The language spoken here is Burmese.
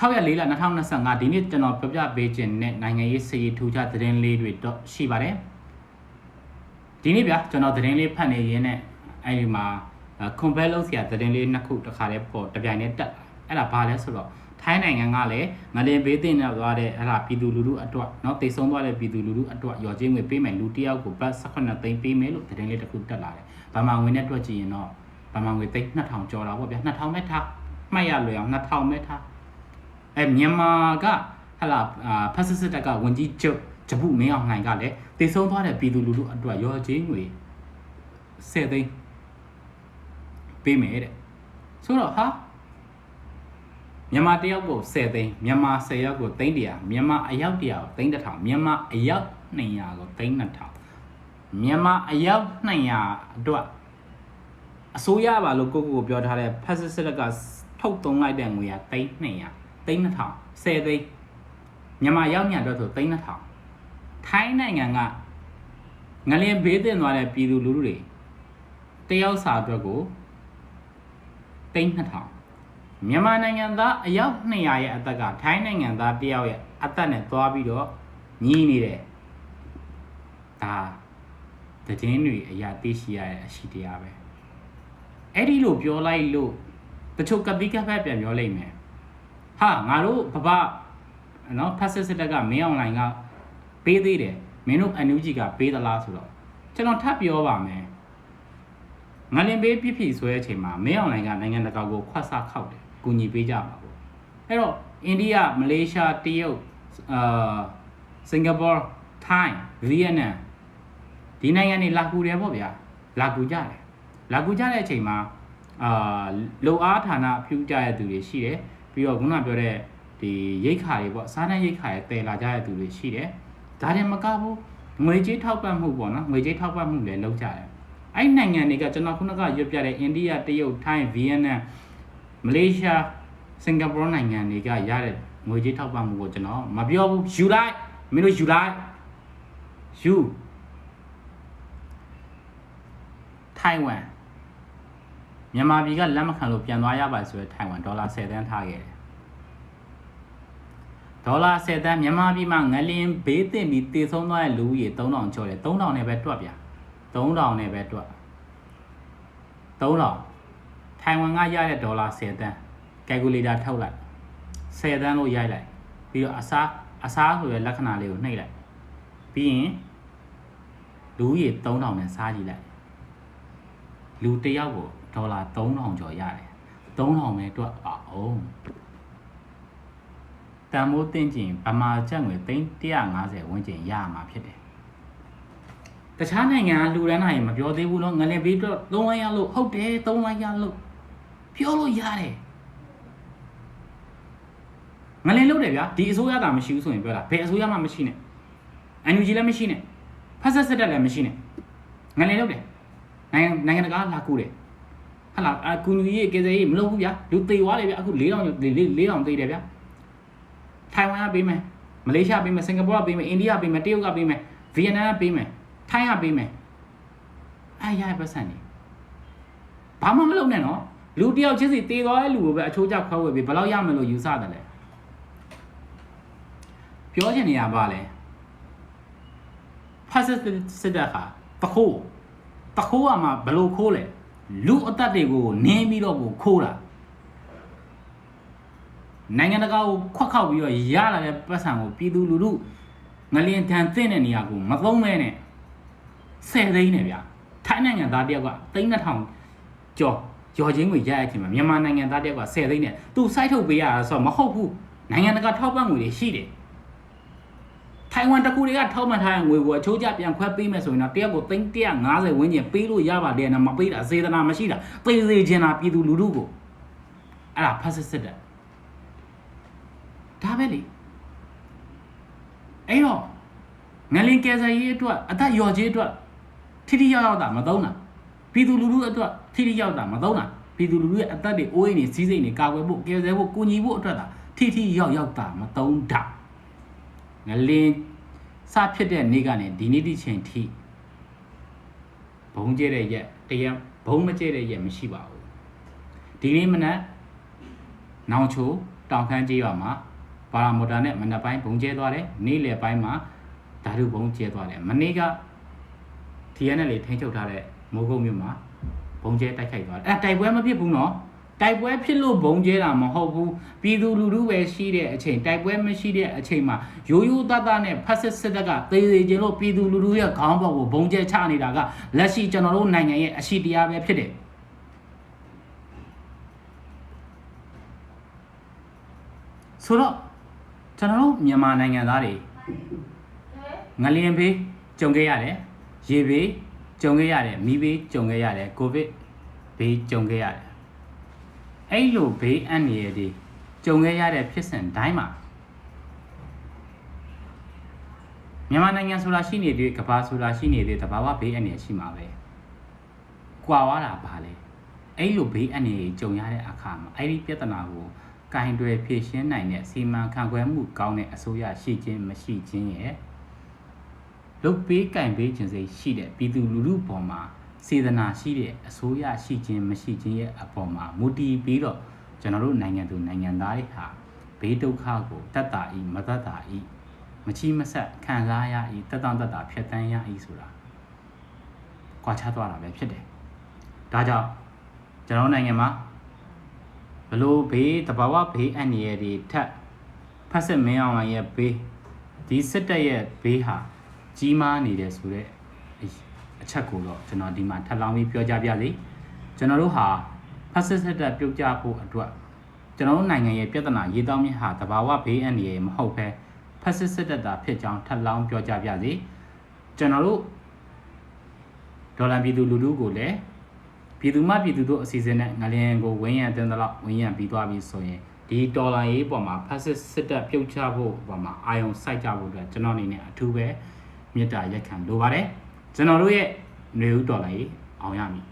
6ရက်4လ2025ဒီနေ့ကျွန်တော်ပြပြပေးခြင်းနဲ့နိုင်ငံရေးစည်ထူးခြားသတင်းလေးတွေတော့ရှိပါတယ်ဒီနေ့ဗျာကျွန်တော်သတင်းလေးဖတ်နေရင်းနဲ့အဲဒီမှာကွန်ဘဲလုံးဆရာသတင်းလေးနှစ်ခုတစ်ခါတည်းပေါ်တပြိုင်တည်းတက်အဲ့ဒါဘာလဲဆိုတော့ထိုင်းနိုင်ငံကလည်းငလင်ဘေးတင်နေသွားတဲ့အဲ့ဒါပြည်သူလူထုအတွက်เนาะတိတ်ဆုံးသွားတဲ့ပြည်သူလူထုအတွက်ရော်ချင်းငွေပေးမယ်လူတစ်ယောက်ကိုဘတ်18သိန်းပေးမယ်လို့သတင်းလေးတစ်ခုတက်လာတယ်။ဗမာငွေနဲ့တွက်ကြည့်ရင်တော့ဗမာငွေသိန်း2000ကျော်တာပေါ့ဗျာ2000ပဲထားမှတ်ရလွယ်အောင်2000ပဲထား အဲမြန်မာကဟလာအာဖက်စစ်စစ်တပ်ကဝင်ကြီးချုပ်ဂျပုမင်းအောင်လှိုင်ကလည်းတိတ်ဆုံးသွားတဲ့ပြည်သူလူထုအတွက်ရော်ချင်းငွေ10သိန်းပေးမယ်တဲ့ဆိုတော့ဟာမြန်မာတယောက်ကို10သိန်းမြန်မာ10ယောက်ကိုသိန်း100မြန်မာအယောက်100ကိုသိန်း1000မြန်မာအယောက်200ကိုသိန်း2000မြန်မာအယောက်200အတွက်အစိုးရပါလို့ကိုကိုကိုပြောထားတဲ့ဖက်စစ်စစ်ကထုတ်သုံးလိုက်တဲ့ငွေကသိန်း200 သိန်း2000 10သိန်းမြန်မာရောက်ညအတွက်ဆိုသိန်း2000ထိုင်းနိုင်ငံကငလျင်ဘေးတင်သွားတဲ့ပြည်သူလူထုတွေတယောက်စာအတွက်ကိုသိန်း2000မြန်မာနိုင်ငံသားအယောက်200ရဲ့အသက်ကထိုင်းနိုင်ငံသားတယောက်ရဲ့အသက်နဲ့သွားပြီးတော့ညီးနေတယ်ဒါသတင်းတွေအရာသိရှိရတဲ့အရှိတရားပဲအဲ့ဒီလိုပြောလိုက်လို့တချို့ကပိကဖက်ပြန်ပြောလိုက်မယ် ဟာငါတို့ဘဘနော်ဖက်စစ်စစ်တက်ကမင်းအွန်လိုင်းကပေးသေးတယ်မင်းတို့အန်ယူဂျီကပေးသလားဆိုတော့ကျွန်တော်ထပ်ပြောပါမယ်ငလင်ပေးပြစ်ဖြစ်ဆိုတဲ့အချိန်မှာမင်းအွန်လိုင်းကနိုင်ငံတကာကိုခွတ်ဆခောက်တယ်ကူညီပေးကြပါဘူးအဲ့တော့အိန္ဒိယမလေးရှားတရုတ်အာစင်ကာပူထိုင်းဗီယက်နမ်ဒီနိုင်ငံတွေလာကူတယ်ပေါ့ဗျာလာကူကြတယ်လာကူကြတဲ့အချိန်မှာအာလုံအားဌာနဖြူကြတဲ့သူတွေရှိတယ် ပြီးတော့ခုနပြောတဲ့ဒီရိတ်ခါတွေပေါ့စားတဲ့ရိတ်ခါတွေတည်လာကြတဲ့သူတွေရှိတယ်ဒါတွေမကဘူးငွေကြေးထောက်ပံ့မှုပေါ့နော်ငွေကြေးထောက်ပံ့မှုလည်းလုပ်ကြတယ်အဲ့ဒီနိုင်ငံတွေကကျွန်တော်ခုနကရွတ်ပြတဲ့အိန္ဒိယတရုတ်ထိုင်းဗီယက်နမ်မလေးရှားစင်ကာပူနိုင်ငံတွေကရတဲ့ငွေကြေးထောက်ပံ့မှုကိုကျွန်တော်မပြောဘူးယူလိုက်မင်းတို့ယူလိုက်ယူထိုင်ဝမ် မြန်မာပြည်ကလက်မခံလို့ပြန်သွားရပါဆိုရယ်ထိုင်ဝမ်ဒေါ်လာ10သန်းထားခဲ့တယ်ဒေါ်လာ10သန်းမြန်မာပြည်မှာငလင်ဘေးတင်ပြီးတည်ဆုံးသွားတဲ့လူဦးရေ3000ကျော်တယ်3000နဲ့ပဲတွက်ဗျာ3000နဲ့ပဲတွက်3000ထိုင်ဝမ်ကရတဲ့ဒေါ်လာ10သန်းကယ်ကူလေတာထုတ်လိုက်10သန်းလို့ရိုက်လိုက်ပြီးတော့အစားအစားဆိုရယ်လက္ခဏာလေးကိုနှိပ်လိုက်ပြီးရင်လူဦးရေ3000နဲ့စားကြည့်လိုက် လူတစ်ယောက်ကိုဒေါ်လာ3000ကျော်ရတယ်3000ပဲတွက်ပါအောင်တန်မိုးတင်ကျင်ဗမာချက်ငွေ350ဝန်းကျင်ရမှာဖြစ်တယ်တခြားနိုင်ငံကလူတန်းနိုင်မပြောသေးဘူးနော်ငလင်ပေးတော့3လိုင်းရလို့ဟုတ်တယ်3လိုင်းရလို့ပြောလို့ရတယ်ငလင်လုပ်တယ်ဗျာဒီအစိုးရတာမရှိဘူးဆိုရင်ပြောတာဘယ်အစိုးရမှမရှိနဲ့ NUG လည်းမရှိနဲ့ဖက်ဆက်ဆက်တက်လည်းမရှိနဲ့ငလင်လုပ်တယ် နိုင်ငံနိုင်ငံတကာလာကူတယ်ဟာလာအကူညီရေးကေဇေးမလုပ်ဘူးဗျာလူသေသွားတယ်ဗျာအခု4000 4000သေတယ်ဗျာထိုင်ဝမ်ကပေးမယ်မလေးရှားပေးမယ်စင်ကာပူကပေးမယ်အိန္ဒိယပေးမယ်တရုတ်ကပေးမယ်ဗီယက်နမ်ကပေးမယ်ထိုင်းကပေးမယ်အားရပတ်စံနေဘာမှမလုပ်နဲ့နော်လူတယောက်ချင်းစီတေသွားတဲ့လူကိုပဲအချိုးကျခွဲဝေပြီးဘယ်လောက်ရမယ်လို့ယူဆတယ်လဲပြောချင်နေရပါလဲဖတ်စစ်စစ်တပ်ဟာတခိုး တခိုးကမှဘယ်လိုခိုးလဲလူအသက်တွေကိုနင်းပြီးတော့ကိုခိုးတာနိုင်ငံတကာကိုခွက်ခောက်ပြီးတော့ရလာတဲ့ပတ်စံကိုပြည်သူလူထုငလျင်ထန်သင့်တဲ့နေရာကိုမသုံးမဲနဲ့10သိန်းနဲ့ဗျာထိုင်းနိုင်ငံသားတယောက်က3200ကျော်ကျော်ချင်းကိုရရချင်းမှာမြန်မာနိုင်ငံသားတယောက်က10သိန်းနဲ့သူစိုက်ထုတ်ပေးရတာဆိုတော့မဟုတ်ဘူးနိုင်ငံတကာထောက်ပံ့ငွေတွေရှိတယ် ထိုင်ဝမ်တကူတွေကထောက်မှန်ထားတဲ့ငွေကိုအချိုးကျပြန်ခွဲပေးမယ်ဆိုရင်တော့တယောက်ကို350ဝန်းကျင်ပေးလို့ရပါတယ်နော်မပေးတာစေတနာမရှိတာသေစေချင်တာပြည်သူလူထုကိုအဲ့ဒါဖတ်စစ်စစ်တဲ့ဒါပဲလေအဲ့တော့ငလင်ကယ်ဆယ်ရေးအတွက်အသက်လျော်ကြေးအတွက်ထိထိရောက်ရောက်တာမသုံးတာပြည်သူလူထုအတွက်ထိထိရောက်တာမသုံးတာပြည်သူလူထုရဲ့အသက်တွေအိုးအိမ်တွေစီးစိမ်တွေကာကွယ်ဖို့ကယ်ဆယ်ဖို့ကူညီဖို့အတွက်တာထိထိရောက်ရောက်တာမသုံးတာ ငလင်စဖြစ်တဲ့နေ့ကနေဒီနေ့ဒီချိန်ထိဘုံကျဲတဲ့ရက်တရက်ဘုံမကျဲတဲ့ရက်မရှိပါဘူးဒီနေ့မနက်နောင်ချိုဒတောင်ခမ်းကြီးရွာမှာပါရာမိုတာနဲ့မနက်ပိုင်းဘုံကျဲသွားတယ်နေ့လယ်ပိုင်းမှာဓာတုဘုံကျဲသွားတယ်မနေ့က TNL ထိန်းချုပ်ထားတဲ့မိုးကုတ်မြို့မှာဘုံကျဲတိုက်ခိုက်သွားတယ်အဲတိုက်ပွဲမဖြစ်ဘူးနော် တိုက်ပွဲဖြစ်လို့ဘုံကျဲတာမဟုတ်ဘူးပြည်သူလူထုပဲရှိတဲ့အချိန်တိုက်ပွဲမရှိတဲ့အချိန်မှာရိုးရိုးသားသားနဲ့ဖက်စစ်စစ်တပ်ကသေသေးချင်းလို့ပြည်သူလူထုရဲ့ခေါင်းပေါ်ကိုဘုံကျဲချနေတာကလက်ရှိကျွန်တော်တို့နိုင်ငံရဲ့အရှိတရားပဲဖြစ်တယ်ဆိုတော့ကျွန်တော်တို့မြန်မာနိုင်ငံသားတွေငလျင်ဘေးကြုံခဲ့ရတယ်ရေဘေးကြုံခဲ့ရတယ်မီးဘေးကြုံခဲ့ရတယ်ကိုဗစ်ဘေးကြုံခဲ့ရတယ် အဲ့လိုဘေးအန္တရာယ်တွေကြုံခဲ့ရတဲ့ဖြစ်စဉ်တိုင်းမှာမြန်မာနိုင်ငံဆိုတာရှိနေတဲ့ကမ္ဘာဆိုတာရှိနေတဲ့တဘာဝဘေးအန္တရာယ်ရှိမှာပဲကွာဝါတာပါလေအဲ့လိုဘေးအန္တရာယ်ကြုံရတဲ့အခါမှာအဲ့ဒီပြဿနာကိုကင်တွယ်ဖြေရှင်းနိုင်တဲ့စီမံခန့်ခွဲမှုကောင်းတဲ့အစိုးရရှိခြင်းမရှိခြင်းရဲ့လုတ်ပေးကင်ပေးခြင်းစိတ်ရှိတဲ့ပြည်သူလူထုပေါ်မှာ စေတနာရှိတဲ့အစိုးရရှိခြင်းမရှိခြင်းရဲ့အပေါ်မှာမူတည်ပြီးတော့ကျွန်တော်တို့နိုင်ငံသူနိုင်ငံသားတွေဟာဘေးဒုက္ခကိုတတ်တာဤမတတ်တာဤမချီမဆက်ခံစားရဤတတ်တန်တတ်တာဖြတ်တန်းရဤဆိုတာကြွားချသွားတာပဲဖြစ်တယ်ဒါကြောင့်ကျွန်တော်တို့နိုင်ငံမှာဘလို့ဘေးတဘာဝဘေးအန္တရာယ်တွေထက်ဖက်စစ်မင်းအောင်ရဲ့ဘေးဒီစစ်တပ်ရဲ့ဘေးဟာကြီးမားနေတယ်ဆိုတော့ အချက်ကိုတော့ကျွန်တော်ဒီမှာထပ်လောင်းပြီးပြောကြပြစေကျွန်တော်တို့ဟာဖက်စစ်စစ်တပ်ပြုတ်ကြဖို့အတွက်ကျွန်တော်တို့နိုင်ငံရဲ့ပြဿနာရေးတောင်းမြင့်ဟာတဘာဝဘေးအန္တရာယ်မဟုတ်ဘဲဖက်စစ်စစ်တပ်တာဖြစ်ကြောင်းထပ်လောင်းပြောကြပြစေကျွန်တော်တို့ဒေါ်လာပြည်သူလူထုကိုလည်းပြည်သူမှပြည်သူတို့အစီအစဉ်နဲ့ငလျင်ကိုဝင်းရံတင်သလောက်ဝင်းရံပြီးသွားပြီဆိုရင်ဒီဒေါ်လာရေးပေါ်မှာဖက်စစ်စစ်တပ်ပြုတ်ချဖို့ပေါ်မှာအာယုံစိုက်ကြဖို့အတွက်ကျွန်တော်အနေနဲ့အထူးပဲမေတ္တာရက်ခံလိုပါတယ် ကျွန်တော်တို့ရဲ့ຫນွေဦးဒေါ်လာရေးအောင်ရမည်